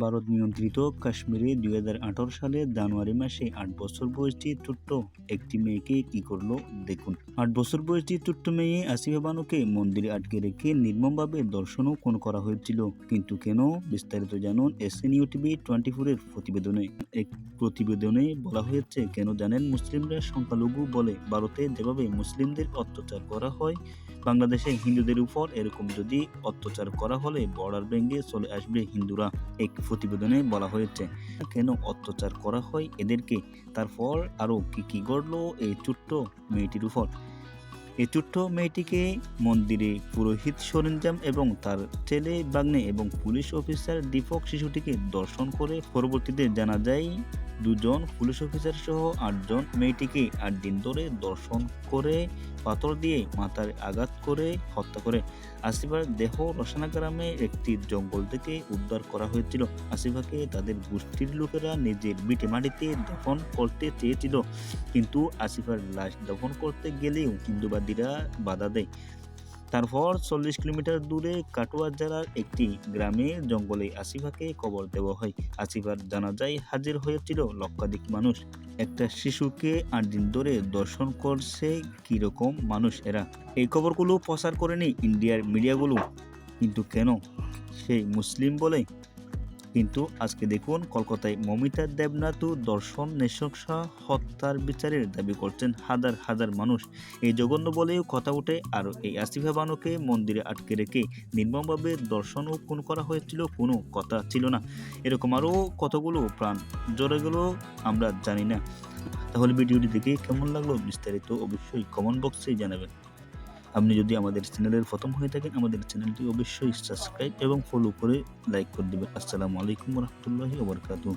ভারত নিয়ন্ত্রিত কাশ্মীরে দুই সালে জানুয়ারি মাসে আট বছর বয়সী ছোট্ট একটি মেয়েকে কি করল দেখুন। আট বছর বয়সী ছোট্ট মেয়ে আসিফা বানুকে মন্দিরে আটকে রেখে নির্মমভাবে দর্শনও কোন করা হয়েছিল, কিন্তু কেন বিস্তারিত জানুন এসএনইউ টিভি টোয়েন্টি ফোরের প্রতিবেদনে। এক প্রতিবেদনে বলা হয়েছে, কেন জানেন মুসলিমরা সংখ্যালঘু বলে, ভারতে যেভাবে মুসলিমদের অত্যাচার করা হয়, বাংলাদেশে হিন্দুদের উপর এরকম যদি অত্যাচার করা হলে বর্ডার ব্যাঙ্গে চলে আসবে হিন্দুরা। এক প্রতিবেদনে বলা হয়েছে, কেন অত্যাচার করা হয় এদেরকে? তারপর আরও কি কি ঘটলো এই ছোট্ট মেয়েটির উপর? এই ছোট্ট মেয়েটিকে মন্দিরে পুরোহিত সরঞ্জাম এবং তার ছেলে বাগ্নে এবং পুলিশ অফিসার দীপক শিশুটিকে দর্শন করে পরবর্তীতে জানা যায় দুজন পুলিশ অফিসার সহ আটজন মেয়েটিকে আট দিন ধরে দর্শন করে, পাথর দিয়ে মাথার আঘাত করে হত্যা করে। আসিফার দেহ রসানা গ্রামে একটি জঙ্গল থেকে উদ্ধার করা হয়েছিল। আসিফাকে তাদের গোষ্ঠীর লোকেরা নিজের বিটে মাটিতে দফন করতে চেয়েছিল। কিন্তু আসিফার লাশ দফন করতে গেলেও হিন্দুবাদীরা বাধা দেয়। তারপর চল্লিশ কিলোমিটার দূরে কাটোয়া জেলার একটি গ্রামে জঙ্গলে আসিফাকে কবর দেওয়া হয়। আসিফার জানাজায় হাজির হয়েছিল লক্ষাধিক মানুষ। একটা শিশুকে আট দিন ধরে দর্শন করছে কীরকম মানুষ এরা? এই খবরগুলো প্রচার করেনি ইন্ডিয়ার মিডিয়াগুলো। কিন্তু কেন? সেই মুসলিম বলে কিন্তু আজকে দেখুন কলকাতায় মমিতা দেবনাথু দর্শন নৃশংসা হত্যার বিচারের দাবি করছেন হাজার হাজার মানুষ। এই জঘন্য বলেও কথা ওঠে আর এই আসিফা বানুকে মন্দিরে আটকে রেখে নির্মমভাবে দর্শন ও খুন করা হয়েছিল কোনো কথা ছিল না। এরকম আরও কতগুলো প্রাণ জড়ে গেল আমরা জানি না। তাহলে ভিডিওটি দেখে কেমন লাগল বিস্তারিত অবশ্যই কমেন্ট বক্সে জানাবেন। আপনি যদি আমাদের চ্যানেলের প্রথম হয়ে থাকেন, আমাদের চ্যানেলটি অবশ্যই সাবস্ক্রাইব এবং ফলো করে লাইক করে দেবেন। আসসালামু আলাইকুম রহমতুল্লাহি ওবরকাতুহ